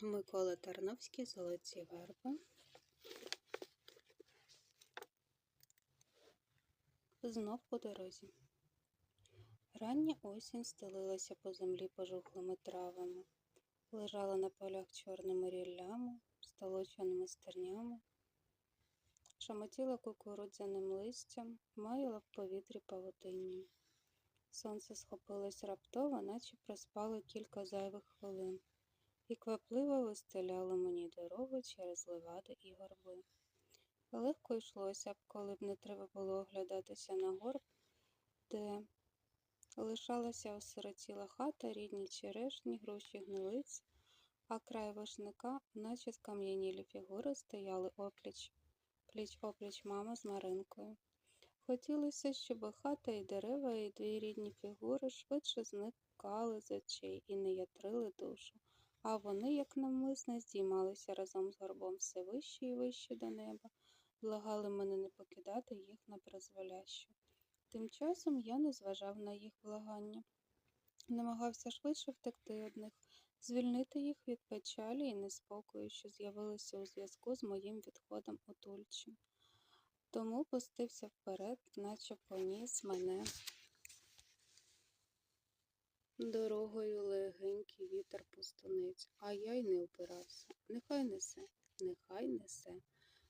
Микола Тарновський Золоті верби. Знов по дорозі. Рання осінь стелилася по землі пожухлими травами, лежала на полях чорними ріллями, столоченими стернями, шамотіла кукурудзяним листям, маяла в повітрі павутинням. Сонце схопилось раптово, наче проспало кілька зайвих хвилин і квапливо вистеляло мені дорогу через левади і горби. Легко йшлося б, коли б не треба було оглядатися на горб, де лишалася осиротіла хата, рідні черешні, груші гнилиць, а край вишника, наче скам'янілі фігури, стояли опліч, пліч опліч мама з Маринкою. Хотілося, щоб хата і дерева, і дві рідні фігури швидше зникали з очей і не ятрили душу а вони, як навмисне, здіймалися разом з горбом все вище і вище до неба, благали мене не покидати їх на призволяще. Тим часом я не зважав на їх благання, намагався швидше втекти від них, звільнити їх від печалі і неспокою, що з'явилися у зв'язку з моїм відходом у Тульчі. Тому пустився вперед, наче поніс мене. Дорогою легенький вітер пустуниць, а я й не опирався. Нехай несе, нехай несе.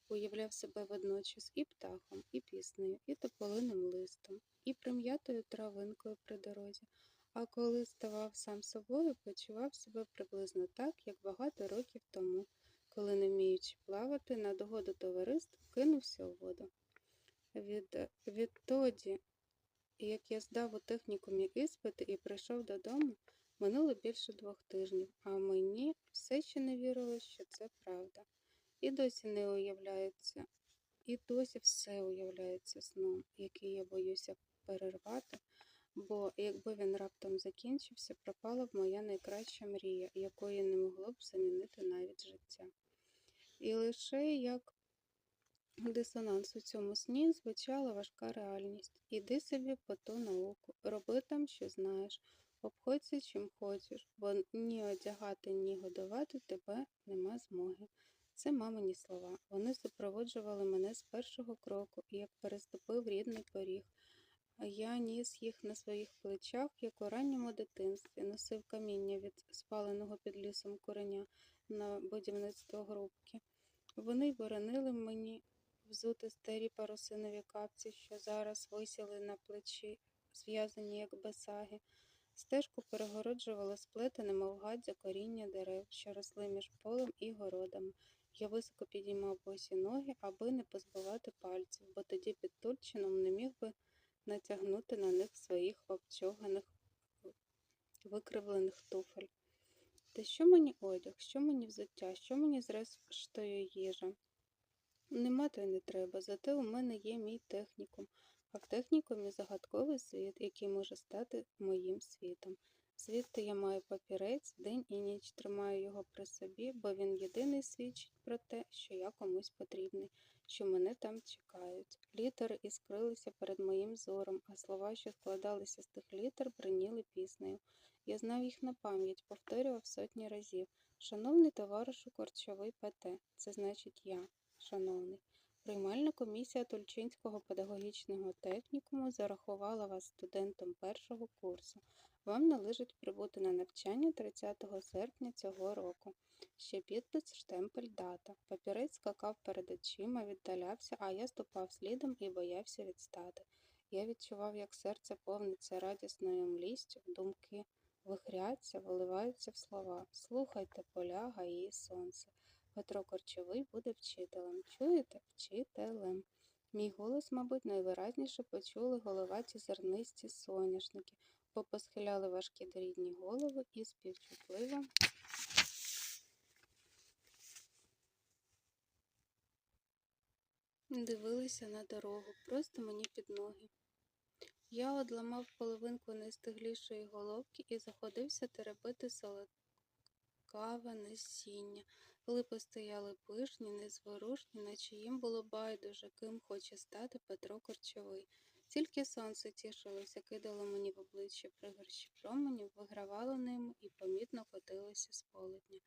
Уявляв себе водночас і птахом, і піснею, і тополиним листом, і прим'ятою травинкою при дорозі. А коли ставав сам собою, почував себе приблизно так, як багато років тому, коли, не вміючи плавати, на догоду товариству кинувся у воду. Від, відтоді і як я здав у технікумі іспити і прийшов додому, минуло більше двох тижнів, а мені все ще не вірилось, що це правда. І досі не уявляється, і досі все уявляється сном, який я боюся перервати, бо якби він раптом закінчився, пропала б моя найкраща мрія, якої не могло б замінити навіть життя. І лише як Дисонанс у цьому сні звучала важка реальність. Іди собі по ту науку, роби там, що знаєш, обходься чим хочеш, бо ні одягати, ні годувати тебе нема змоги. Це мамині слова. Вони супроводжували мене з першого кроку, як переступив рідний поріг. Я ніс їх на своїх плечах, як у ранньому дитинстві, носив каміння від спаленого під лісом куреня на будівництво грубки. Вони боронили мені взути старі парусинові капці, що зараз висіли на плечі, зв'язані, як басаги. Стежку перегороджувало сплетене, мов гадзя коріння дерев, що росли між полем і городами. Я високо підіймав босі ноги, аби не позбивати пальців, бо тоді під Тульчином не міг би натягнути на них своїх обчоганих викривлених туфель. Та що мені одяг, що мені взуття, що мені зрештою їжа? Нема то й не треба, зате у мене є мій технікум, а в технікумі загадковий світ, який може стати моїм світом. Звідти я маю папірець, день і ніч тримаю його при собі, бо він єдиний свідчить про те, що я комусь потрібний, що мене там чекають. Літери іскрилися перед моїм зором, а слова, що складалися з тих літер, бриніли піснею. Я знав їх на пам'ять, повторював сотні разів. Шановний товаришу Корчовий ПТ, це значить я шановний. Приймальна комісія Тульчинського педагогічного технікуму зарахувала вас студентом першого курсу. Вам належить прибути на навчання 30 серпня цього року. Ще підпис, штемпель, дата. Папірець скакав перед очима, віддалявся, а я ступав слідом і боявся відстати. Я відчував, як серце повниться радісною млістю, думки вихряться, виливаються в слова. Слухайте поля, гаї, сонце. Петро Корчовий буде вчителем. Чуєте? Вчителем. Мій голос, мабуть, найвиразніше почули головаті зернисті соняшники, бо посхиляли важкі дрібні голови і співчутливо. Дивилися на дорогу, просто мені під ноги. Я одламав половинку найстиглішої головки і заходився теребити солодкаве насіння. Липи стояли пишні, незворушні, наче їм було байдуже, ким хоче стати Петро Корчовий. Тільки сонце тішилося, кидало мені в обличчя пригорщі променів, вигравало ними і помітно котилося з полудня.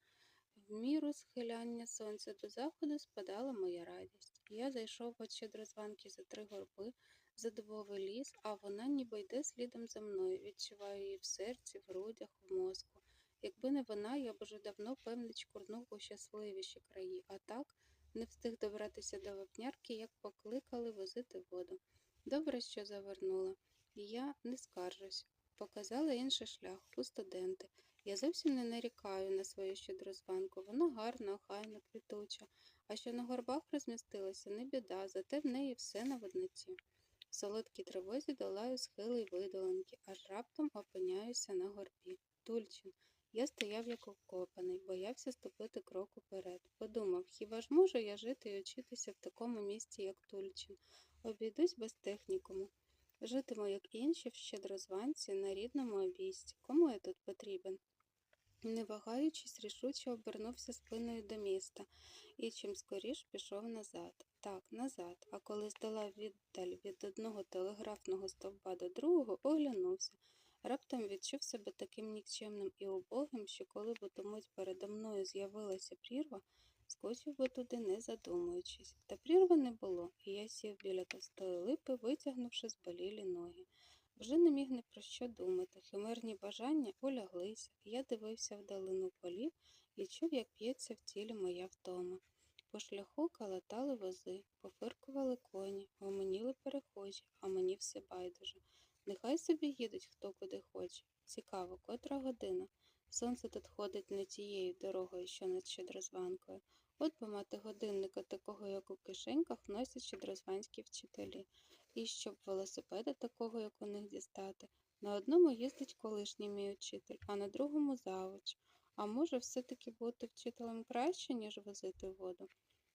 В міру схиляння сонця до заходу спадала моя радість. Я зайшов від щедрозванки за три горби, за дубовий ліс, а вона ніби йде слідом за мною. Відчуваю її в серці, в грудях, в мозку. Якби не вона, я б уже давно певне чкурнув у щасливіші краї, а так не встиг добратися до вапнярки, як покликали возити воду. Добре, що завернула, і я не скаржусь. Показала інший шлях у студенти. Я зовсім не нарікаю на свою щедрозванку. Вона гарна, охайна, квітуча, а що на горбах розмістилася, не біда, зате в неї все на видноті. В солодкій тривозі долаю схили й видоланки, аж раптом опиняюся на горбі. Тульчин. Я стояв як вкопаний, боявся ступити крок уперед. Подумав, хіба ж можу я жити і учитися в такому місці, як Тульчин? Обійдусь без технікуму. Житиму, як інші, в щедрозванці на рідному обійсті. Кому я тут потрібен? Не вагаючись, рішуче обернувся спиною до міста і чим скоріш пішов назад. Так, назад. А коли здала віддаль від одного телеграфного стовба до другого, оглянувся. Раптом відчув себе таким нікчемним і убогим, що коли б мить передо мною з'явилася прірва, скочив би туди, не задумуючись. Та прірви не було, і я сів біля товстої липи, витягнувши зболілі ноги. Вже не міг ні про що думати. Химерні бажання уляглися, я дивився вдалину полів і чув, як п'ється в тілі моя втома. По шляху калатали вози, пофиркували коні, гомоніли перехожі, а мені все байдуже. Нехай собі їдуть хто куди хоче. Цікаво, котра година. Сонце тут ходить не тією дорогою, що над щедрозванкою. От би мати годинника такого, як у кишеньках, носять щедрозванські вчителі. І щоб велосипеда такого, як у них дістати. На одному їздить колишній мій учитель, а на другому завуч. А може все-таки бути вчителем краще, ніж возити воду?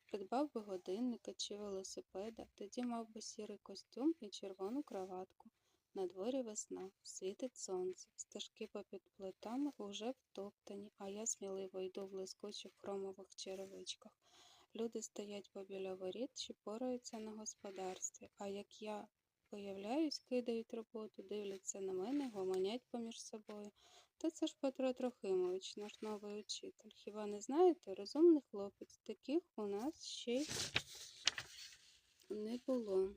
Придбав би годинника чи велосипеда, тоді мав би сірий костюм і червону краватку. На дворі весна, світить сонце, стежки попід плитами уже втоптані, а я сміливо йду в блискучих хромових черевичках. Люди стоять побіля воріт чи пораються на господарстві, а як я появляюсь, кидають роботу, дивляться на мене, гомонять поміж собою. Та це ж Петро Трохимович, наш новий учитель. Хіба не знаєте, розумний хлопець, таких у нас ще й не було.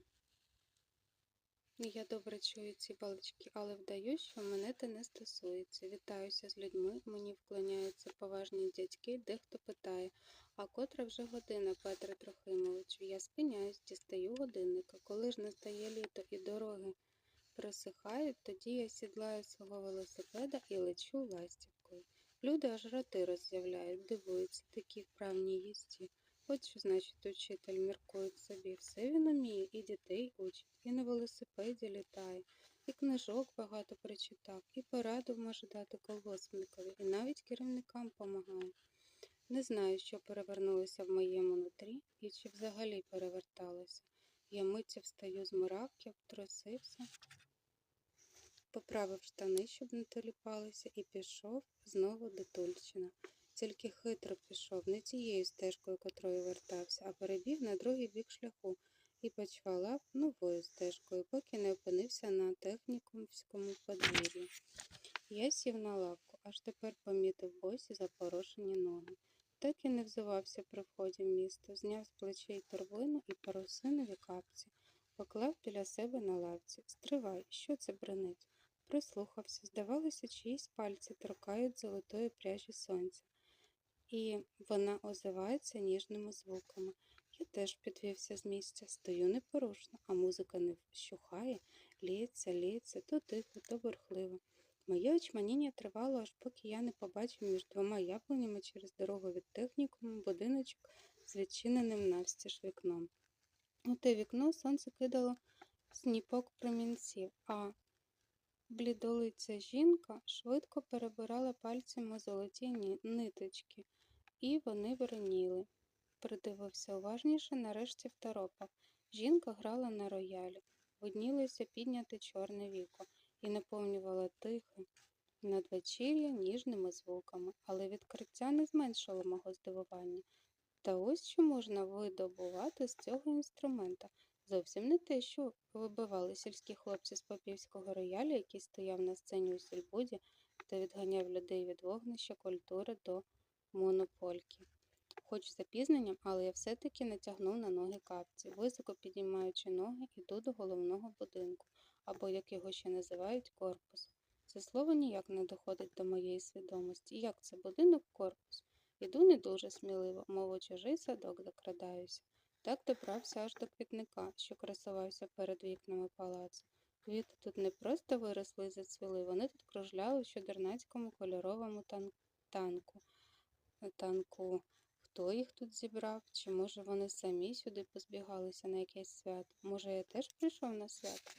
Я добре чую ці балачки, але вдаю, що мене те не стосується. Вітаюся з людьми, мені вклоняються поважні дядьки, дехто питає, а котра вже година, Петре Трохимовичу? Я спиняюсь, дістаю годинника. Коли ж настає літо і дороги просихають, тоді я сідлаю свого велосипеда і лечу ластівкою. Люди аж роти роззявляють, дивуються, такі вправні їсті. От що значить учитель міркує собі. Все він уміє, і дітей учить, і на велосипеді літає, і книжок багато прочитав, і пораду може дати колгоспникові, і навіть керівникам помагає. Не знаю, що перевернулося в моєму нутрі і чи взагалі переверталося. Я миттю встаю з муравки, втрусився, поправив штани, щоб не теліпалися, і пішов знову до Тульчина. Тільки хитро пішов, не тією стежкою, котрою вертався, а перебіг на другий бік шляху і почвалав новою стежкою, поки не опинився на технікумському подвір'ї. Я сів на лавку, аж тепер помітив босі запорошені ноги. Так і не взувався при вході в місто, зняв з плечей торбину і парусинові капці, поклав біля себе на лавці. Стривай, що це бренить? Прислухався, здавалося, чиїсь пальці торкають золотої пряжі сонця і вона озивається ніжними звуками. Я теж підвівся з місця, стою непорушно, а музика не вщухає, ліється, ліється, то тихо, то бурхливо. Моє очманіння тривало, аж поки я не побачив між двома яблунями через дорогу від технікуму будиночок з відчиненим навстіж вікном. У те вікно сонце кидало сніпок промінців, а блідолиця жінка швидко перебирала пальцями золоті ниточки і вони вироніли. Придивився уважніше, нарешті второпав. Жінка грала на роялі, виднілося підняте чорне віко і наповнювала тихе надвечір'я ніжними звуками, але відкриття не зменшило мого здивування. Та ось що можна видобувати з цього інструмента. Зовсім не те, що вибивали сільські хлопці з попівського рояля, який стояв на сцені у сільбуді та відганяв людей від вогнища культури до монопольки. Хоч запізненням, але я все-таки натягнув на ноги капці. Високо підіймаючи ноги, іду до головного будинку, або як його ще називають, корпус. Це слово ніяк не доходить до моєї свідомості. Як це будинок корпус? Іду не дуже сміливо, мов чужий садок закрадаюся. Так добрався аж до квітника, що красувався перед вікнами палацу. Квіти тут не просто виросли і зацвіли, вони тут кружляли в чудернацькому кольоровому тан- танку. Танку. Хто їх тут зібрав? Чи може вони самі сюди позбігалися на якесь свято? Може, я теж прийшов на свято?